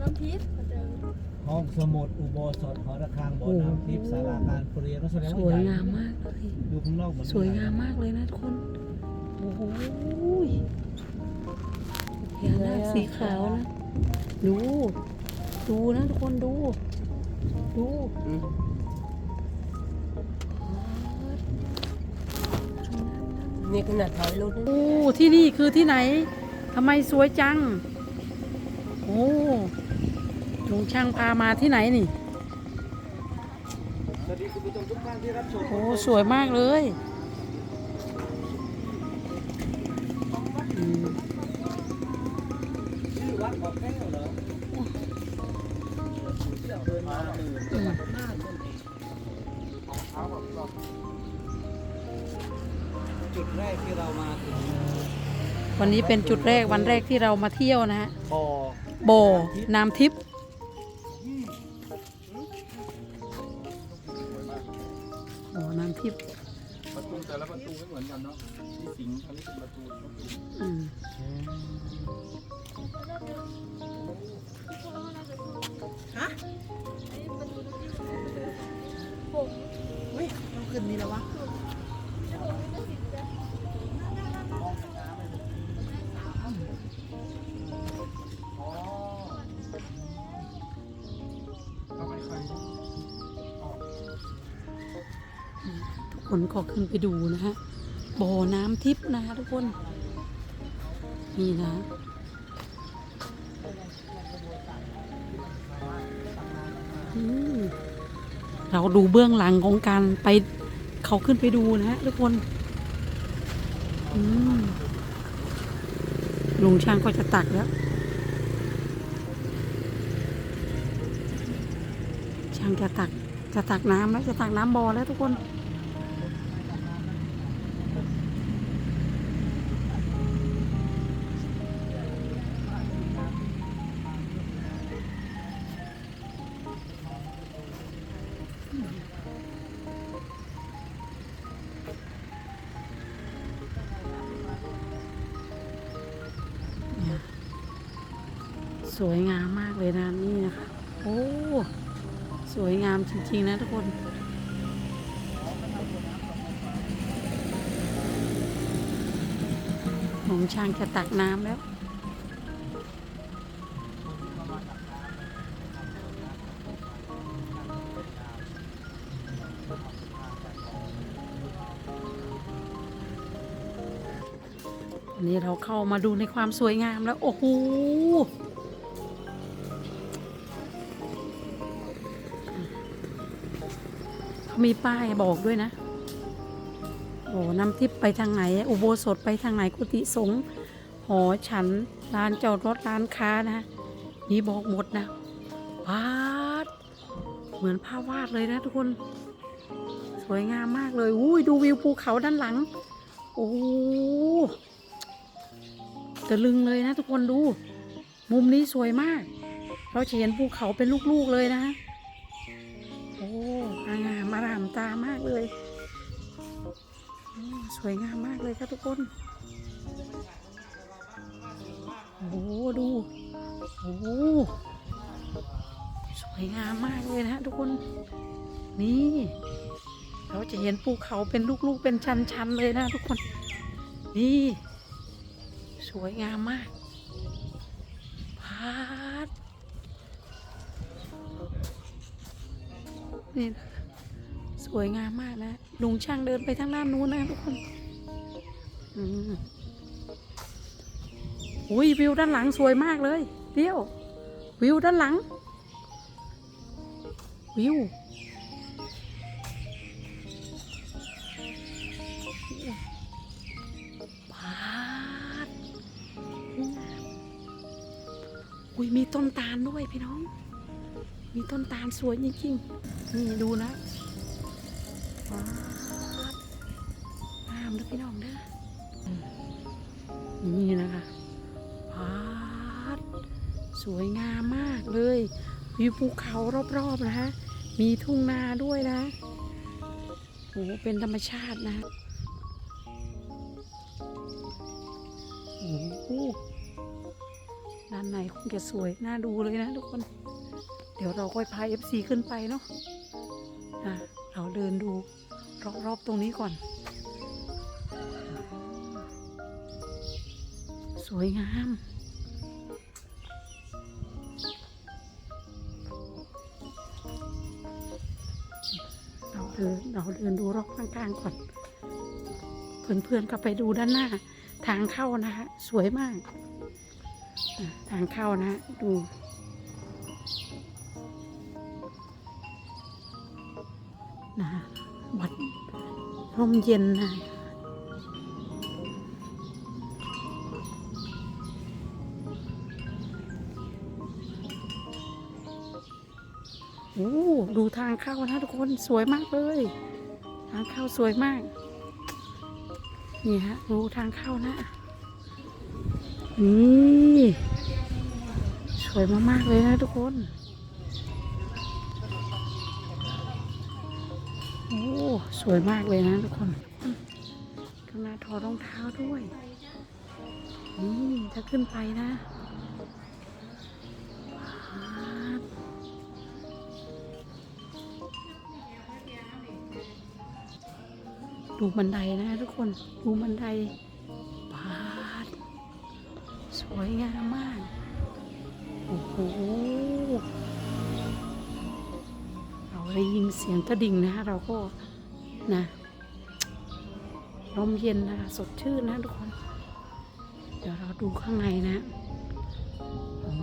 น้ำทิพย์เขาเจอห้องสมุดอุโบสถหอระฆังโบสถ์น้ำทิพย์ศาลาการประเรียนก็แสดงสว่าวยใหญ่งามมากเลย ดูข้างนอกเหมือนสวยงามมากเลยนะทุกคน โอ้โหยพญานาคสีขาวนะ ดู ดูนะทุกคนดู ดูอืมนี่ขนาดถอยรถโอ้ที่นี่คือที่ไหน ทำไมสวยจัง โอ้ ลุงช่างพามาที่ไหนนี่สวัสดีคุณผู้ชมทุกท่านที่รับชมโอ้สวยมากเลยชื่อวัดบ่อแก้วเหรอเดินมาหนึ่งจังหวัดน่านนั่นเองจุดแรกที่เรามาถึงวันนี้เป็นจุดแรกวันแรกที่เรามาเที่ยวนะฮะบ่อบ่อน้ำทิพย์ ตูแต่ละประตูไม่เหมือนกันเนาะที่สิงห์อันนี้เป็นประตูประตูอืมเราขึ้นนี่แล้ววะ ทุกคนก็ขึ้นไปดูนะฮะบ่อน้ำทิพย์นะคะทุกคน นี่นะเราดูเบื้องหลังของการไปเขาขึ้นไปดูนะฮะทุกคนลุงช่างก็จะตักแล้ว ช่างจะตักจะตักน้ำแล้วจะตักน้ำบ่อแล้วทุกคน สวยงามมากเลยนะนี่นะคะ โอ้สวยงามจริง ๆ นะทุกคนหมงช่างจะตักน้ำแล้วอันนี้เราเข้ามาดูในความสวยงามแล้ว โอ้โห มีป้ายบอกด้วยนะ โอ้น้ำทิพย์ไปทางไหน อุโบสถไปทางไหนกุฏิสงฆ์หอฉันร้านจอดรถร้านค้านะนี่บอกหมดนะวาดเหมือนภาพวาดเลยนะทุกคน สวยงามมากเลยอุ้ยดูวิวภูเขาด้านหลัง โอ้ตะลึงเลยนะทุกคนดู มุมนี้สวยมาก เราจะเห็นภูเขาเป็นลูกๆเลยนะโอ้ อางามอารามตามากเลย สวยงามมากเลยครับทุกคน โอ้ดู โอ้สวยงามมากเลยนะทุกคน นี่ เราจะเห็นภูเขาเป็นลูกๆเป็นชั้นๆเลยนะทุกคน นี่ สวยงามมากพาดนี่นะ สวยงามมากนะลุงช่างเดินไปทางด้านนู้นนะทุกคนอุ้ยวิวด้านหลังสวยมากเลยเดี๋ยว วิวด้านหลัง วิวพาดอุ้ยมีต้นตาลด้วยพี่น้อง มีต้นตาลสวยจริงๆนี่ดูนะ งามนะพี่น้องนะนี่นะคะพาดสวยงามมากเลยวิวภูเขารอบๆนะคะมีทุ่งนาด้วยนะโอ้เป็นธรรมชาตินะโอ้โหด้านในคงจะสวยน่าดูเลยนะทุกคน เดี๋ยวเราค่อยพา FC ขึ้นไปเนาะอะ เราเดินดูรอบๆตรงนี้ก่อน สวยงามเราเดินเราเดินดูรอบข้างๆก่อน เพื่อนๆก็ไปดูด้านหน้า ทางเข้านะฮะ สวยมาก ทางเข้านะ ดู นะวัดร่มเย็นนะโอ้ดูทางเข้านะทุกคนสวยมากเลย ทางเข้าสวยมาก นี่ฮะดูทางเข้านะนี่สวยมากๆเลยนะทุกคน โอ้สวยมากเลยนะทุกคนข้างหน้าถอดรองเท้าด้วย นี่ถ้าขึ้นไปนะดูบันไดนะทุกคน ดูบันไดปาดสวยงามมาก โอ้โห ได้ยินเสียงกระดิ่งนะเราก็นะลมเย็นนะสดชื่นนะทุกคน เดี๋ยวเราดูข้างในนะโอ้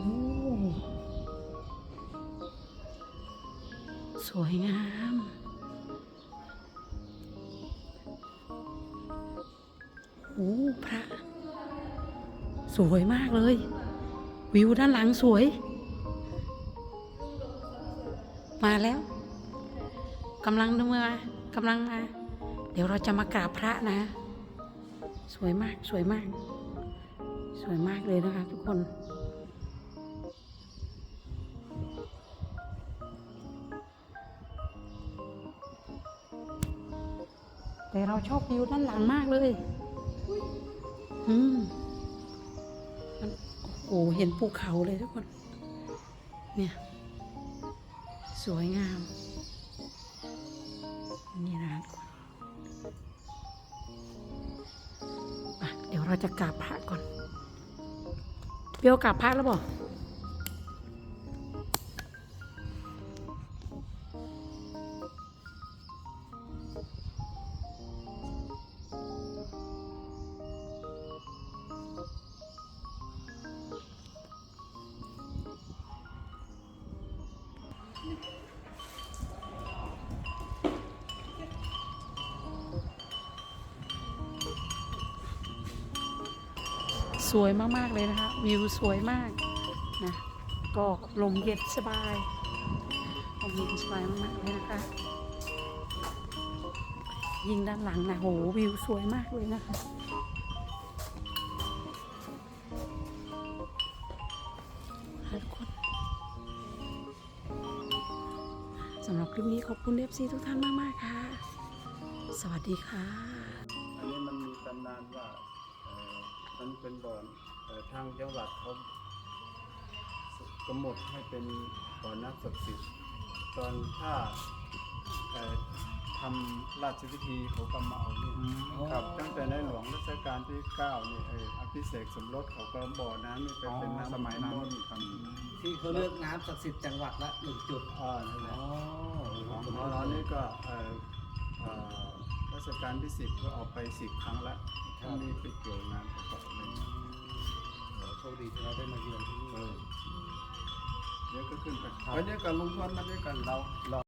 สวยงามโอ้พระ สวยมากเลย วิวด้านหลังสวย มาแล้ว กำลังเมากำลังมา เดี๋ยวเราจะมากราบพระนะ สวยมากสวยมาก สวยมากเลยนะคะ ทุกคน แต่เราชอบวิวด้านหลังมากเลย อืมมันโอ้โหเห็นภูเขาเลยทุกคน เนี่ย สวยงาม เราจะกราบพระก่อนเปียวกราบพระแล้วบอก วยมาก ๆ เลยนะคะ วิวสวยมากนะก็ลมเย็นสบายลมเย็นสบายมาก ๆ เลยนะคะ ยิงด้านหลังนะโหวิวสวยมากเลยนะคะทุกคนสำหรับคลิปนี้ขอบคุณเอฟซีทุกท่านมาก ๆ ค่ะ สวัสดีค่ะ มันเป็นบ่อนเอ่อทางจังหวัดเขากำหนดให้เป็นบ่อน้ำศักดิ์สิทธิ์ตอนถ้าเอ่อทำราชพิธีเขาก็มาเอานี่ครับตั้งแต่ในหลวงรัชกาลที่9นี่เอ่ออภิเษกสมรสเขาก็บ่อน้ำนี่เป็นเป็นน้ำสมัยนั้นครับที่เขาเลือกน้ำศักดิ์สิทธิ์จังหวัดละหนึ่งจุดอ่านั่นแหละอ๋อของของเรานี่ก็เอ่อเอ่อรั ชกาลที่สิบก็เอาไปสิบครั้งแล้วทั้งนี้เป็นเกี่ยวงานประกอบเลยโชคดีที่เราได้มาเยือนที่นี่เออเดี๋ยวก็ขึ้นไปวันนี้กับลุงพลมาด้วยกันเราเรา